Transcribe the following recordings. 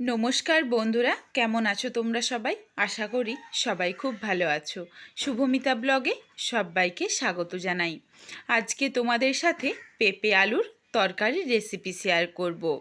নমস্কার বন্ধুরা, কেমন আছো তোমরা সবাই? আশা করি সবাই খুব ভালো আছো। শুভমিতা ব্লগে সবাইকে স্বাগত জানাই। আজকে তোমাদের সাথে পেঁপে আলুর তরকারির রেসিপি শেয়ার করব।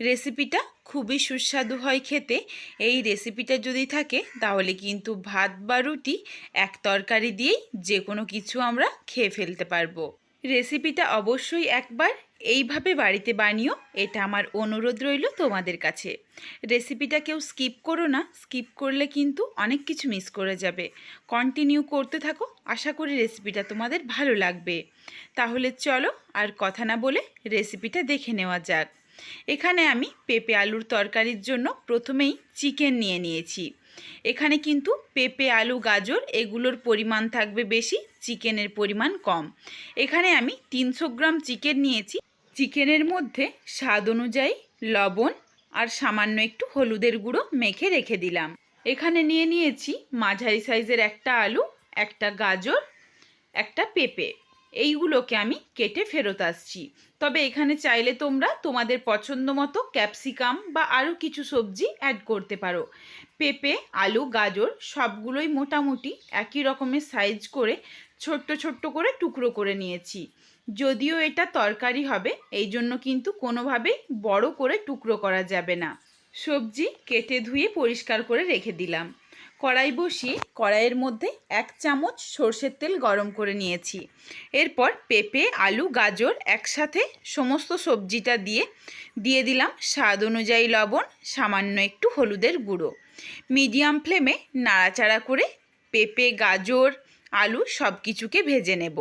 রেসিপিটা খুবই সুস্বাদু হয় খেতে। এই রেসিপিটা যদি থাকে, তাহলে কিন্তু ভাত বা রুটি এক তরকারি দিয়েই যে কোনো কিছু আমরা খেয়ে ফেলতে পারব। রেসিপিটা অবশ্যই একবার এইভাবে বাড়িতে বানিও, এটা আমার অনুরোধ রইল তোমাদের কাছে। রেসিপিটা কেউ স্কিপ করো না, স্কিপ করলে কিন্তু অনেক কিছু মিস করে যাবে। কন্টিনিউ করতে থাকো, আশা করি রেসিপিটা তোমাদের ভালো লাগবে। তাহলে চলো আর কথা না বলে রেসিপিটা দেখে নেওয়া যাক। এখানে আমি পেঁপে আলুর তরকারির জন্য প্রথমেই চিকেন নিয়ে নিয়েছি। এখানে কিন্তু পেঁপে, আলু, গাজর এগুলোর পরিমাণ থাকবে বেশি, চিকেনের পরিমাণ কম। এখানে আমি তিনশো গ্রাম চিকেন নিয়েছি। চিকেনের মধ্যে স্বাদ অনুযায়ী লবণ আর সামান্য একটু হলুদের গুঁড়ো মেখে রেখে দিলাম। এখানে নিয়ে নিয়েছি মাঝারি সাইজের একটা আলু, একটা গাজর, একটা পেঁপে। এইগুলোকে আমি কেটে ফেরত আসছি। তবে এখানে চাইলে তোমরা তোমাদের পছন্দ মতো ক্যাপসিকাম বা আরও কিছু সবজি অ্যাড করতে পারো। পেঁপে, আলু, গাজর সবগুলোই মোটামুটি একই রকমের সাইজ করে ছোট্ট ছোট্ট করে টুকরো করে নিয়েছি। যদিও এটা তরকারি হবে এই জন্য কিন্তু কোনোভাবেই বড় করে টুকরো করা যাবে না। সবজি কেটে ধুয়ে পরিষ্কার করে রেখে দিলাম। কড়াই বসিয়ে কড়াইয়ের মধ্যে এক চামচ সর্ষের তেল গরম করে নিয়েছি। এরপর পেঁপে, আলু, গাজর একসাথে সমস্ত সবজিটা দিয়ে দিয়ে দিলাম স্বাদ অনুযায়ী লবণ, সামান্য একটু হলুদের গুঁড়ো। মিডিয়াম ফ্লেমে নাড়াচাড়া করে পেঁপে, গাজর, আলু সব কিছুকে ভেজে নেব।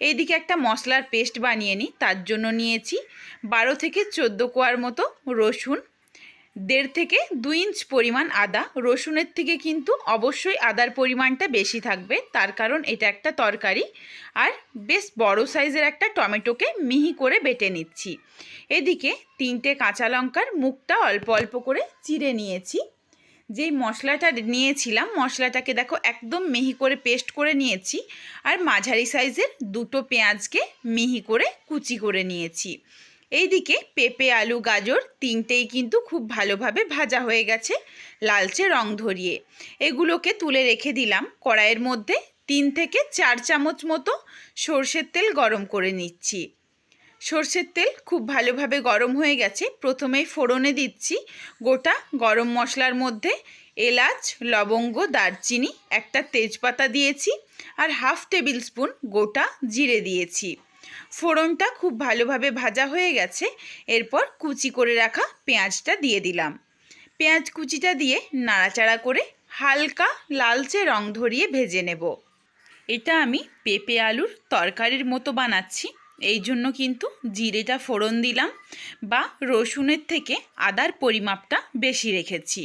এইদিকে একটা মশলার পেস্ট বানিয়ে নিই, তার জন্য নিয়েছি বারো থেকে চোদ্দ কোয়ার মতো রসুন দেড় থেকে দুই ইঞ্চ পরিমাণ আদা, রসুনের থেকে কিন্তু অবশ্যই আদার পরিমাণটা বেশি থাকবে, তার কারণ এটা একটা তরকারি। আর বেশ বড় সাইজের একটা টমেটোকে মিহি করে বেটে নিচ্ছি। এদিকে তিনটে কাঁচা লঙ্কার মুখটা অল্প অল্প করে চিড়ে নিয়েছি। যেই মশলাটা নিয়েছিলাম, মশলাটাকে দেখো একদম মিহি করে পেস্ট করে নিয়েছি আর মাঝারি সাইজের দুটো পেঁয়াজকে মিহি করে কুচি করে নিয়েছি। এইদিকে পেঁপে, আলু, গাজর তিনটেই কিন্তু খুব ভালোভাবে ভাজা হয়ে গেছে লালচে রং ধরিয়ে। এগুলোকে তুলে রেখে দিলাম। কড়াইয়ের মধ্যে তিন থেকে চার চামচ মতো সর্ষের তেল গরম করে নিচ্ছি। সর্ষের তেল খুব ভালোভাবে গরম হয়ে গেছে। প্রথমেই ফোড়নে দিচ্ছি গোটা গরম মশলার মধ্যে এলাচ, লবঙ্গ, দারচিনি, একটা তেজপাতা দিয়েছি আর হাফ টেবিল স্পুন গোটা জিরে দিয়েছি। ফোড়নটা খুব ভালোভাবে ভাজা হয়ে গেছে। এরপর কুচি করে রাখা পেঁয়াজটা দিয়ে দিলাম। পেঁয়াজ কুচিটা দিয়ে নাড়াচাড়া করে হালকা লালচে রং ধরিয়ে ভেজে নেব। এটা আমি পেঁপে আলুর তরকারির মতো বানাচ্ছি। এই জন্য কিন্তু জিরেটা ফোড়ন দিলাম বা রসুনের থেকে আদার পরিমাপটা বেশি রেখেছি।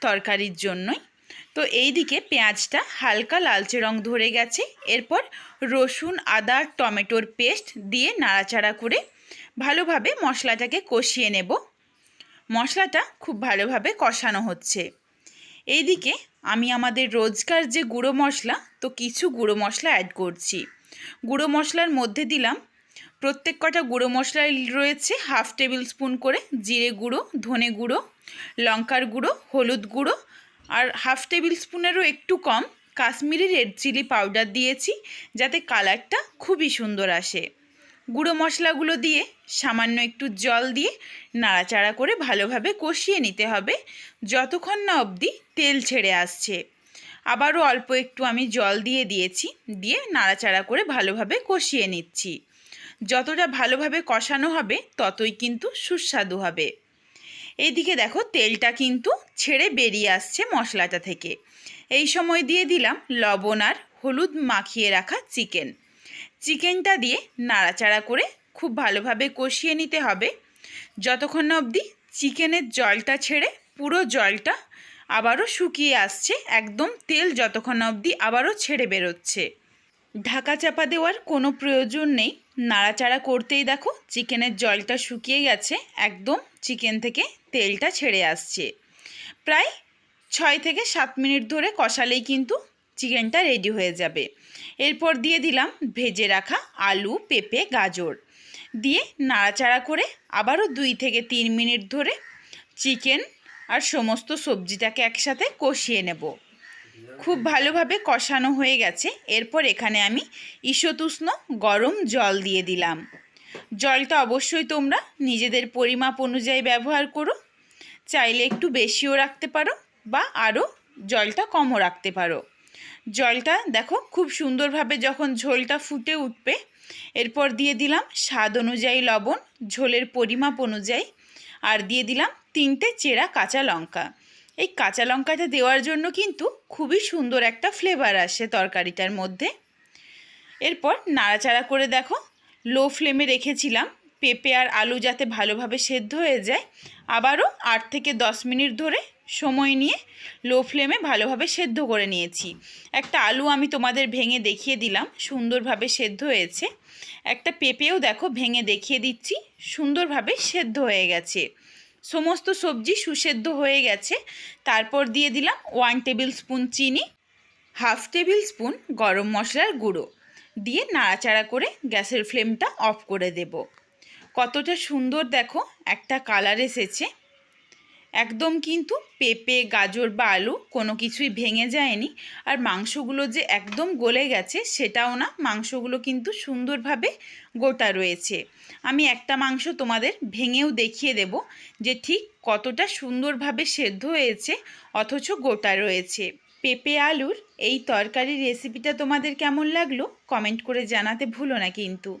তরকারির জন্যই তো এই দিকে পেঁয়াজটা হালকা লালচে রং ধরে গেছে। এরপর রসুন, আদা, টমেটোর পেস্ট দিয়ে নাড়াচাড়া করে ভালোভাবে মশলাটাকে কষিয়ে নেব। মশলাটা খুব ভালোভাবে কষানো হচ্ছে। এইদিকে আমি আমাদের রোজকার যে গুঁড়ো মশলা, তো কিছু গুঁড়ো মশলা অ্যাড করছি। গুঁড়ো মশলার মধ্যে দিলাম প্রত্যেক কটা গুঁড়ো মশলা রয়েছে, হাফ টেবিল স্পুন করে জিরে গুঁড়ো, ধনে গুঁড়ো, লঙ্কার গুঁড়ো, হলুদ গুঁড়ো আর হাফ টেবিল স্পুনেরও একটু কম। কাশ্মীরি রেড চিলি পাউডার দিয়েছি, যাতে কালারটা খুবই সুন্দর আসে। গুঁড়ো মশলাগুলো দিয়ে সামান্য একটু জল দিয়ে নাড়াচাড়া করে ভালোভাবে কষিয়ে নিতে হবে, যতক্ষণ না অবধি তেল ছেড়ে আসছে। আবারও অল্প একটু আমি জল দিয়ে দিয়েছি, দিয়ে নাড়াচাড়া করে ভালোভাবে কষিয়ে নিচ্ছি। যতটা ভালোভাবে কষানো হবে, ততই কিন্তু সুস্বাদু হবে। এইদিকে দেখো তেলটা কিন্তু ছেড়ে বেরিয়ে আসছে মশলাটা থেকে। এই সময় দিয়ে দিলাম লবণ আর হলুদ মাখিয়ে রাখা চিকেন। চিকেনটা দিয়ে নাড়াচাড়া করে খুব ভালোভাবে কষিয়ে নিতে হবে। যতক্ষণ অবধি চিকেনের জলটা ছেড়ে পুরো জলটা আবারও শুকিয়ে আসছে, একদম তেল যতক্ষণ অবধি আবারও ছেড়ে বেরোচ্ছে। ঢাকা চাপা দেওয়ার কোনো প্রয়োজন নেই। নাড়াচাড়া করতেই দেখো চিকেনের জলটা শুকিয়ে গেছে, একদম চিকেন থেকে তেলটা ছেড়ে আসছে। প্রায় ছয় থেকে সাত মিনিট ধরে কষালেই কিন্তু চিকেনটা রেডি হয়ে যাবে। এরপর দিয়ে দিলাম ভেজে রাখা আলু, পেঁপে, গাজর। দিয়ে নাড়াচাড়া করে আবারও দুই থেকে তিন মিনিট ধরে চিকেন আর সমস্ত সবজিটাকে একসাথে কষিয়ে নেব। খুব ভালোভাবে কষানো হয়ে গেছে। এরপর এখানে আমি ঈশতুষ্ণ গরম জল দিয়ে দিলাম। জলটা অবশ্যই তোমরা নিজেদের পরিমাপ অনুযায়ী ব্যবহার করো। চাইলে একটু বেশিও রাখতে পারো বা আরও জলটা কমও রাখতে পারো। জলটা দেখো খুব সুন্দরভাবে যখন ঝোলটা ফুটে উঠবে, এরপর দিয়ে দিলাম স্বাদ অনুযায়ী লবণ, ঝোলের পরিমাপ অনুযায়ী, আর দিয়ে দিলাম তিনটে চেরা কাঁচা লঙ্কা। এই কাঁচা লঙ্কাটা দেওয়ার জন্য কিন্তু খুবই সুন্দর একটা ফ্লেভার আসে তরকারিটার মধ্যে। এরপর নাড়াচাড়া করে দেখো লো ফ্লেমে রেখেছিলাম। পেঁপে আর আলু যাতে ভালোভাবে সেদ্ধ হয়ে যায়, আবারও আট থেকে দশ মিনিট ধরে সময় নিয়ে লো ফ্লেমে ভালোভাবে সেদ্ধ করে নিয়েছি। একটা আলু আমি তোমাদের ভেঙে দেখিয়ে দিলাম, সুন্দরভাবে সেদ্ধ হয়েছে। একটা পেঁপেও দেখো ভেঙে দেখিয়ে দিচ্ছি, সুন্দরভাবে সেদ্ধ হয়ে গেছে। সমস্ত সবজি সুসেদ্ধ হয়ে গেছে। তারপর দিয়ে দিলাম ওয়ান টেবিল স্পুন চিনি হাফ টেবিল স্পুন গরম মশলার গুঁড়ো। দিয়ে নাড়াচাড়া করে গ্যাসের ফ্লেমটা অফ করে দেব। কতটা সুন্দর দেখো, একটা কালার এসেছে। একদম কিন্তু পেঁপে, গাজর বা আলু কোনো কিছুই ভেঙে যায়নি। আর মাংসগুলো যে একদম গলে গেছে সেটাও না, মাংসগুলো কিন্তু সুন্দরভাবে গোটা রয়েছে। আমি একটা মাংস তোমাদের ভেঙেও দেখিয়ে দেব যে ঠিক কতটা সুন্দরভাবে সেদ্ধ হয়েছে, অথচ গোটা রয়েছে। পেঁপে, আলুর এই তরকারির রেসিপিটা তোমাদের কেমন লাগল? কমেন্ট করে জানাতে ভুলো না কিন্তু।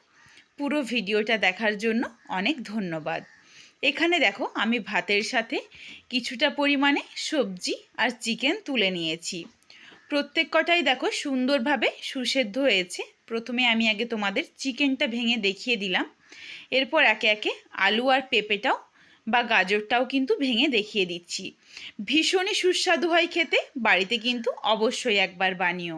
পুরো ভিডিওটা দেখার জন্য অনেক ধন্যবাদ। এখানে দেখো, আমি ভাতের সাথে কিছুটা পরিমাণে সবজি আর চিকেন তুলে নিয়েছি। প্রত্যেক কটাই দেখো সুন্দরভাবে সুসেদ্ধ হয়েছে। প্রথমে আমি আগে তোমাদের চিকেনটা ভেঙে দেখিয়ে দিলাম। এরপর একে একে আলু আর পেঁপেটাও বা গাজরটাও কিন্তু ভেঙে দেখিয়ে দিচ্ছি। ভীষণই সুস্বাদু হয় খেতে, বাড়িতে কিন্তু অবশ্যই একবার বানিও।